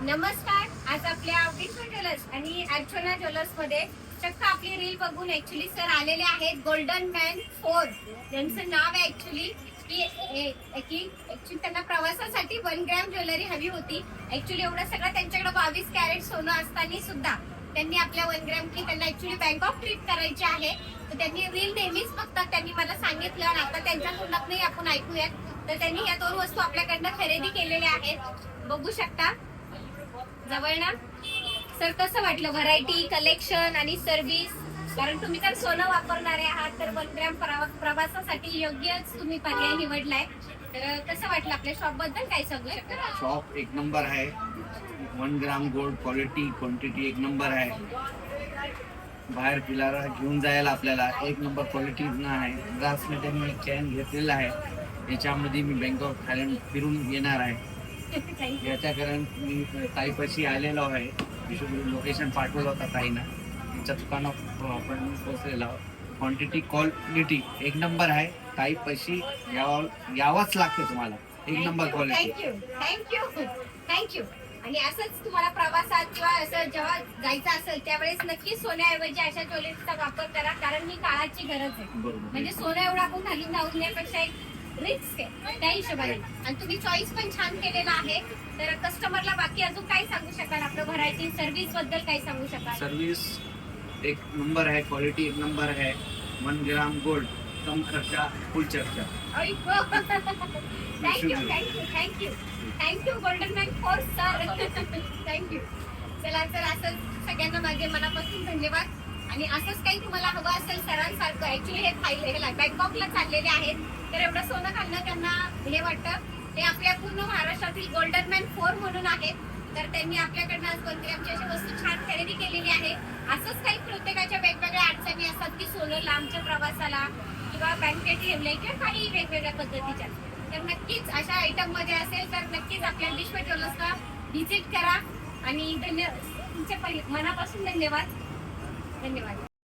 नमस्कार आज आपल्या विश्व ज्वेलर्स आणि अर्चना ज्वेलर्समध्ये चक्क आपली रील बघून ऍक्च्युली सर आलेले आहेत गोल्डन मॅन फोर ज्यांचं नाव आहे ऍक्च्युली की ऍक्च्युली त्यांना प्रवासासाठी वन ग्रॅम ज्वेलरी हवी होती. ऍक्च्युली एवढं सगळं त्यांच्याकडे बावीस कॅरेट सोनं असताना सुद्धा त्यांनी आपल्या वन ग्रॅम की त्यांना ऍक्च्युली बँकॉक ट्रिप करायची आहे. तर त्यांनी रील नेहमीच बघतात त्यांनी मला सांगितलं आणि आता त्यांच्या तोंडातनंही आपण ऐकूयात. तर त्यांनी या दोन वस्तू आपल्याकडनं खरेदी केलेल्या आहेत. बघू शकता. जवळ ना? सर कसं वाटलं? व्हरायटी कलेक्शन आणि सर्व्हिस कारण तुम्ही तर सोनं वापरणारे आहात तर वनग्राम प्रवा- प्रवासासाठी योग्यच तुम्ही पर्याय निवडलाय. तर कसं वाटलं आपल्या शॉपबद्दल काय सांगू शकता शॉप एक नंबर आहे. One gram gold quality quantity एक नंबर आहे. बाहेर फिरायला घेऊन जायला आपल्याला एक नंबर क्वालिटी आहे. ग्रासमध्ये मी चॅन घेतलेला आहे. याच्यामध्ये मी बँकॉक थायलंड फिरून येणार आहे. Thank you. याच्या कारण मी ताईपाशी आलेलो आहे. लोकेशन पाठवलं होता ताईनं. त्यांच्या दुकानात आपण पोहोचलेलो. क्वांटिटी क्वालिटी एक नंबर आहे. ताईपाशी यावं यावंच लागते तुम्हाला. एक number quality thank you thank you thank you आणि असंच तुम्हाला प्रवासात किंवा असं जेव्हा जायचं असेल त्यावेळेस नक्की सोन्याऐवजी अशा ज्वेलरीचा वापर करा कारण ही काळाची गरज आहे. म्हणजे सोनं एवढा आपण घालून धावण्यापेक्षा एक रिस्क आहे. त्या हिशोबाने. आणि तुम्ही चॉईस पण छान केलेला आहे. तर कस्टमरला बाकी अजून काय सांगू शकाल? आपलं व्हरायटी सर्व्हिसबद्दल काय सांगू शकाल? सर्विस एक नंबर आहे क्वालिटी एक नंबर है वन ग्राम गोल्ड कम खर्चा फुल चर्चा. Thank you thank you thank you thank you golden man for sir thank you चला तर असंच सगळ्यांना माझे मनापासून धन्यवाद. आणि असंच काही तुम्हाला हवं असेल सरांसारखं. ऍक्च्युली हे थायलंड बँकॉकला चाललेले आहेत. तर एवढं सोनं घालणं त्यांना हे वाटतं. ते आपल्या पूर्ण महाराष्ट्रातील गोल्डन मॅन फोर म्हणून आहेत. तर त्यांनी आपल्याकडनं आज कोणती आमची अशी वस्तू छान खरेदी केलेली आहे. असंच काही प्रत्येकाच्या वेगवेगळ्या अडचणी असतात की सोनं लांबच्या प्रवासाला किंवा बँकेत ठेवलंय किंवा काही वेगवेगळ्या पद्धतीच्या. तर नक्कीच अशा आयटममध्ये असेल तर नक्कीच आपल्या विश्व ज्वेलर्सला व्हिजिट करा. आणि धन्य तुमचे मनापासून धन्यवाद. धन्यवाद.